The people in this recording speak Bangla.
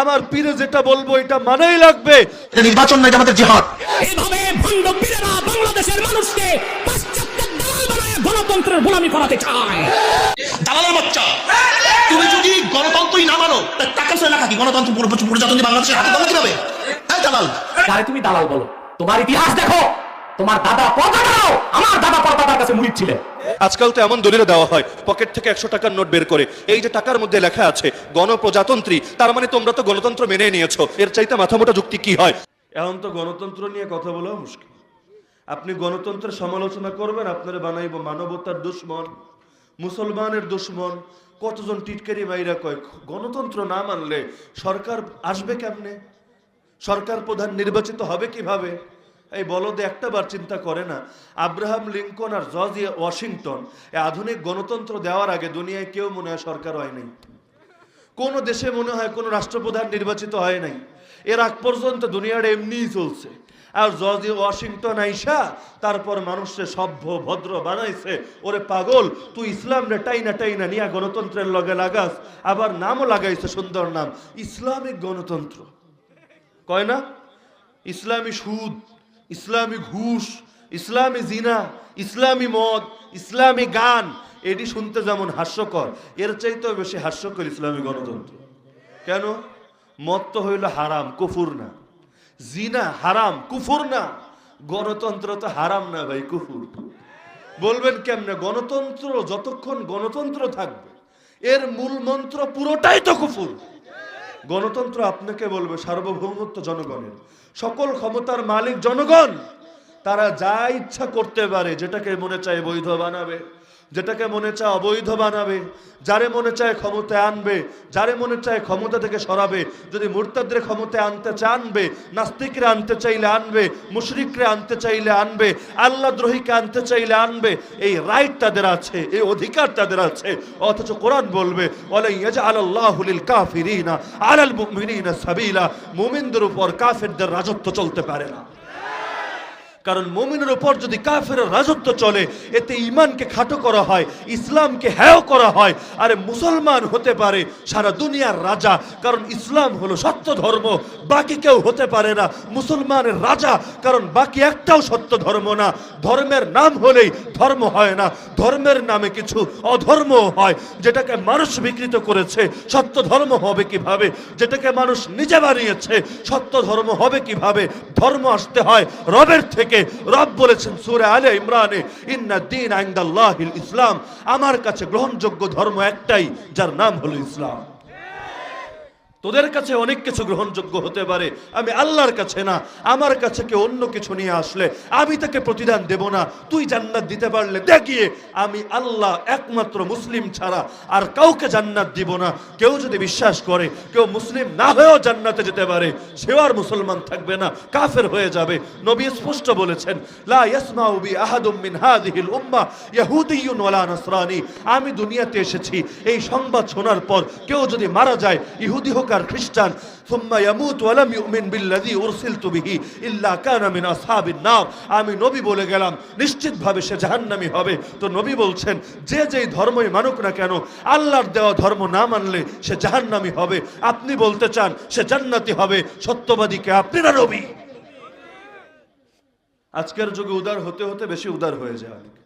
আমার পীরে যেটা বলব এটা মানেই লাগবে। নির্বাচন নয় আমাদের জিহাদ। এভাবে ভণ্ড পীরেরা বাংলাদেশের মানুষকে পাশ্চাত্যের দালাল বানায় গণতন্ত্রের গোলামি করাতে চায়। দালালের বাচ্চা। তুমি যদি গণতন্ত্রই না মানো টাকা সে লেখা কি? গণতন্ত্র পুরো প্রজাতন্ত্রী বাংলাদেশের হাতে কীভাবে? হ্যাঁ দালাল। তুমি দালাল বলো তোমার ইতিহাস দেখো তোমার দাদা পরদাদাও আমার দাদা পরদাদার কাছে মুরিদ ছিলেন। আজকাল তো এমন দলিল দেওয়া হয়, পকেট থেকে একশো টাকার নোট বের করে। এই যে টাকার মধ্যে লেখা আছে, গণপ্রজাতন্ত্রী, তার মানে তোমরা তো গণতন্ত্র মেনে নিয়েছো, এর চাইতে মাথা মোটা যুক্তি কি হয়? এখন তো গণতন্ত্র নিয়ে কথা বলা মুশকিল। আপনি গণতন্ত্রের সমালোচনা করবেন, আপনারা বানাইব মানবতার দুশ্মন, মুসলমানের দুশ্মন, কতজন টিটকারি বাইরা কয়, গণতন্ত্র না মানলে সরকার আসবে কেমনে? সরকার প্রধান নির্বাচিত হবে কীভাবে? এই বলদে একটা বার চিন্তা করে না, আব্রাহাম লিঙ্কন আর জর্জ ওয়াশিংটন এই আধুনিক গণতন্ত্র দেওয়ার আগে দুনিয়ায় কেউ মনে হয় সরকার হয় নাই। কোনো দেশে মনে হয় কোনো রাষ্ট্রপ্রধান নির্বাচিত হয় নাই। এর আগ পর্যন্ত দুনিয়ার এমনিই চলছে। আর জর্জ ওয়াশিংটন আইসা, তারপর মানুষের সভ্য, ভদ্র বানাইছে, ওরে পাগল, তুই ইসলাম রে টাইনা টাইনা নিয়া গণতন্ত্রের লগে লাগাস, আবার নামও লাগাইছে সুন্দর নাম, ইসলামিক গণতন্ত্র। কয় না? ইসলামী সুদ ইসলামী ঘুষ, ইসলামী জিনা, ইসলামী মদ, ইসলামী গান, এটি শুনতে যেমন হাস্যকর, এর চাইতেও বেশি হাস্যকর ইসলামী গণতন্ত্র। কেন? মদ তো হইল হারাম, কুফুর না। জিনা হারাম, কুফুর না। গণতন্ত্র তো হারাম না ভাই, কুফুর। বলবেন কেমনে? গণতন্ত্র, যতক্ষণ গণতন্ত্র থাকবে, এর মূল মন্ত্র পুরোটাই তো কুফুর। গণতন্ত্র আপনাকে বলবে সার্বভৌমত্ব জনগণের। সকল ক্ষমতার মালিক জনগণ। তারা যা ইচ্ছা করতে পারে, যেটাকে মনে চায় বৈধ বানাবে। যেটাকে মনে চায় অবৈধ বানাবে, যারে মনে চায় ক্ষমতায় আনবে, যারে মনে চায় ক্ষমতা থেকে সরাবে, যদি মুরতাদের ক্ষমতায় আনতে চানবে নাস্তিকরা আনতে চাইলে আনবে, মুশরিকরা আনতে চাইলে আনবে, আল্লাহ দ্রোহীকে আনতে চাইলে আনবে, এই রাইট তাদের আছে, এই অধিকার তাদের আছে। অথচ কোরআন বলবে কাফিরিনা আলাল মুমিনিনা সাবিলা। মুমিনদের উপর কাফেরদের রাজত্ব চলতে পারে না। কারণ মুমিনের উপর যদি কাফের রাজত্ব চলে, এতে ইমানকে খাটো করা হয়, ইসলামকে হ্যায় করা হয়, আরে মুসলমান হতে পারে সারা দুনিয়ার রাজা, কারণ ইসলাম হলো সত্য ধর্ম, বাকি কেউ হতে পারে না, মুসলমানের রাজা, কারণ বাকি একটাও সত্য ধর্ম না, ধর্মের নাম হলেই ধর্ম হয় না, ধর্মের নামে কিছু অধর্ম হয়, যেটাকে মানুষ বিকৃত করেছে, সত্য ধর্ম হবে কীভাবে, যেটাকে মানুষ নিজে বানিয়েছে, সত্য ধর্ম হবে কীভাবে, ধর্ম আসতে হয় রবের থেকে রব বলেছেন সুরে আলে ইমরানে, ইন্না দিন আইন্দাল্লাহিল ইসলাম। আমার কাছে গ্রহণযোগ্য ধর্ম একটাই, যার নাম হলো ইসলাম। তোদের কাছে অনেক কিছু গ্রহণযোগ্য হতে পারে। আমি আল্লাহর কাছে না, আমার কাছে কেউ অন্য কিছু নিয়ে আসলে আমি তাকে প্রতিদান দেব না। তুই জান্নাত দিতে পারলে দেখিয়ে আমি আল্লাহ একমাত্র মুসলিম ছাড়া আর কাউকে জান্নাত দিব না। কেউ যদি বিশ্বাস করে, কেউ মুসলিম না হয়েও জান্নাতে যেতে পারে, সেও আর মুসলমান থাকবে না, কাফের হয়ে যাবে। নবী স্পষ্ট বলেছেন আমি দুনিয়াতে এসেছি, এই সংবাদ শোনার পর কেউ যদি মারা যায়, ইহুদি হোক মক্কার খ্রিস্টান আমি নবী বলে গেলাম, নিশ্চিতভাবে সে জাহান্নামী হবে। তো নবী বলছেন, যে যেই ধর্মই মানুক না কেন, আল্লাহর দেওয়া ধর্ম না মানলে সে জাহান্নামী হবে। আপনি বলতে চান, সে জান্নাতি হবে। সত্যবাদীকে আপনি না নবী? আজকের যুগে উদার হতে হতে বেশি উদার হয়ে যায়।